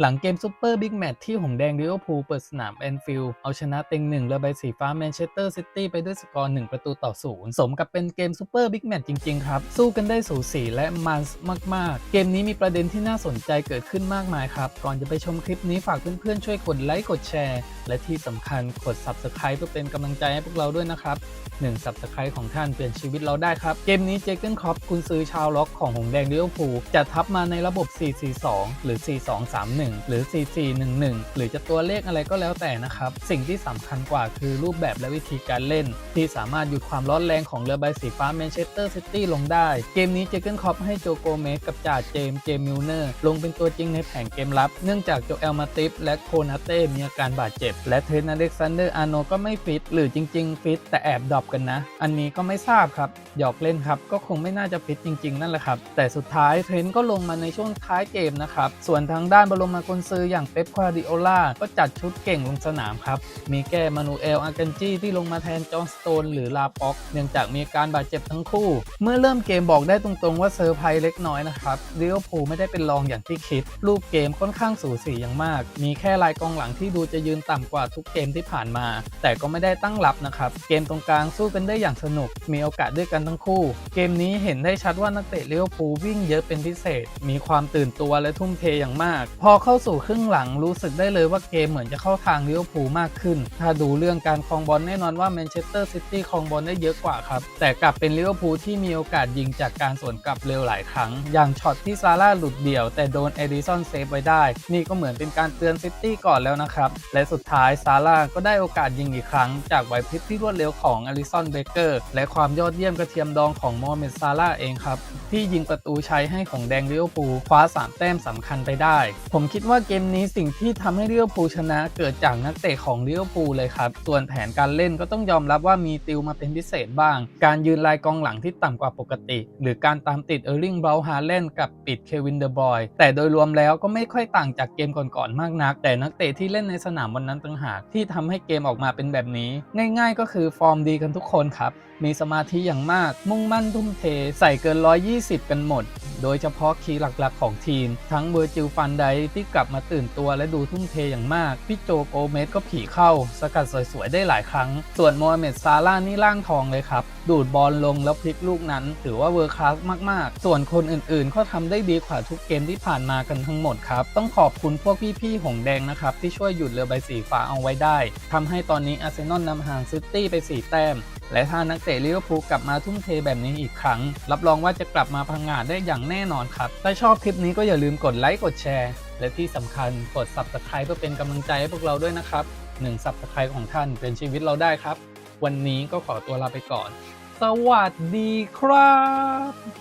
หลังเกมซูเปอร์บิ๊กแมตช์ที่หงแดงลิเวอร์พูลเปิดสนามแอนฟิลด์เอาชนะเต็งหนึ่งเรือใบสีฟ้าแมนเชสเตอร์ซิตี้ไปด้วยสกอร์ 1 ประตูต่อศูนย์สมกับเป็นเกมซูเปอร์บิ๊กแมตช์จริง ๆ ครับ สู้กันได้สูสีและมันมาก ๆ เกมนี้มีประเด็นที่น่าสนใจเกิดขึ้นมากมายครับ ก่อนจะไปชมคลิปนี้ฝากเพื่อน ๆ ช่วยกดไลค์กดแชร์ และที่สำคัญกด Subscribe เพื่อเป็นกำลังใจให้พวกเราด้วยนะครับ1 Subscribe ของท่านเปลี่ยนชีวิตเราได้ครับ เกมนี้เจเกนคอปคุณซื้อชาวล็อกของหงแดงลิเวอร์พูลจะทับมาในระบบ 4-4-2 หรือ 4-2-3-1 หรือ 4-4-1-1 หรือจะตัวเลขอะไรก็แล้วแต่นะครับ สิ่งที่สำคัญกว่าคือรูปแบบและวิธีการเล่น ที่สามารถหยุดความร้อนแรงของเรือใบสีฟ้าแมนเชสเตอร์ซิตี้ลงได้ เกมนี้เจเกนคอปให้โจโกเมสกับจ่าเจมเจมมิลเนอร์ลงเป็นตัวจริงในแผงเกมรับ เนื่องจากโจเอลมาติฟและโคนาเต้มีอาการบาดเจ็บและเทรนอเล็กซานเดอร์อาร์โนก็ไม่ฟิต หรือจริง ๆ ฟิต แต่แอบดรอปกันนะ อันนี้ก็ไม่ทราบครับ หยอกเล่นครับ ก็คงไม่น่าจะฟิตจริง ๆ นั่นแหละครับ แต่สุดท้ายเทรนต์ก็ลงมาในช่วงท้ายเกมนะครับ ส่วนทางด้านบรมมากนซืออย่างเป๊ปควาดิโอลาก็จัดชุดเก่งลงสนามครับ มีแก้มานูเอลอากันจีที่ลงมาแทนจอห์นสโตนหรือลาป็อกเนื่องจากมีการบาดเจ็บทั้งคู่ เมื่อเริ่มเกมบอกได้ตรงๆว่าเซอร์ไพรส์เล็กน้อยนะครับลิเวอร์พูลไม่ได้เป็นรองอย่างที่คิด รูปเกมค่อนข้างสูสีอย่างมาก มีแค่ลายกองหลังที่ดูจะยืนต่ำกว่าทุกเกมที่ผ่านมา แต่ก็ไม่ได้ตั้งรับนะครับ เกมตรงกลางสู้กันได้อย่างสนุก มีโอกาสด้วยกันทั้งคู่ เกมนี้เห็นได้ชัดว่านักเตะเลิเวพูวิ่งเยอะเป็นพิเศษ มีความตื่นตัวและทุ่มเทอย่างมาก พอเข้าสู่ครึ่งหลังรู้สึกได้เลยว่าเกมเหมือนจะเข้าทางเลิเวพูมากขึ้น ถ้าดูเรื่องการครองบอลแน่นอนว่าแมนเชสเตอร์ซิตี้ครองบอลได้เยอะกว่าครับ แต่กลับเป็นเลิเวพูที่มีโอกาสยิงจากการสวนกลับเร็วหลายครั้ง อย่างช็อตที่ซาร่าหลุดเดี่ยว แต่โดนเอดิสันเซฟไว้ได้ นี่ก็เหมือนเป็นการเตือนซิตี้ก่อนแล้วนะครับ และสุดท้ายายซาร่าก็ได้โอกาสยิงอีกครั้ง จากไหวพริบที่รวดเร็วของอลิสันเบเกอร์และความยอดเยี่ยมกระเทียมดองของโมฮัมเมดซาร่าเองครับ ที่ยิงประตูชัยให้ของแดงลิเวอร์พูคว้า3แต้มสำคัญไปได้ ผมคิดว่าเกมนี้สิ่งที่ทำให้ลิเวอร์พูชนะเกิดจากนักเตะของลิเวอร์พูเลยครับ ส่วนแผนการเล่นก็ต้องยอมรับว่ามีติวมาเป็นพิเศษบ้าง การยืนลายกองหลังที่ต่ำกว่าปกติ หรือการตามติดเออร์ลิงเบลฮาเลนกับปิดเควินเดอร์บอยแต่โดยรวมแล้วก็ไม่ค่อยต่างจากเกมก่อนๆมากนัก แต่นักเตะที่เล่นในสนามวันนั้นต่างหากที่ทำให้เกมออกมาเป็นแบบนี้ ง่าย ๆ ก็คือฟอร์มดีกันทุกคนครับ มีสมาธิอย่างมากมุ่งมั่นทุ่มเท ใส่เกิน 120 กันหมด โดยเฉพาะคีย์หลักๆ ของทีม ทั้งเวอร์จิลฟันไดที่กลับมาตื่นตัวและดูทุ่มเทอย่างมาก พี่โจโกเมสก็ผีเข้า สกัดสวยๆ ได้หลายครั้ง ส่วนโมฮัมเหม็ดซาร่านี่ร่างทองเลยครับ ดูดบอลลงแล้วพลิกลูกนั้น ถือว่าเวอร์คลาสมากๆ ส่วนคนอื่นๆ ก็ทำได้ดีกว่าทุกเกมที่ผ่านมากันทั้งหมดครับ ต้องขอบคุณพวกพี่ๆหงแดงนะครับที่ช่วยหยุดเรือใบสีฟ้าเอาไว้ได้ทำให้ตอนนี้อาร์เซนอลนำห่างซิตี้ไป 4 แต้ม และถ้านักเตะลิเวอร์พูลกลับมาทุ่มเทแบบนี้อีกครั้ง รับรองว่าจะกลับมาพังงาดได้อย่างแน่นอนครับ ถ้าชอบคลิปนี้ก็อย่าลืมกดไลค์กดแชร์ และที่สำคัญกด Subscribe เพื่อเป็นกำลังใจให้พวกเราด้วยนะครับ1 Subscribe ของท่านเป็นชีวิตเราได้ครับ วันนี้ก็ขอตัวลาไปก่อน สวัสดีครับ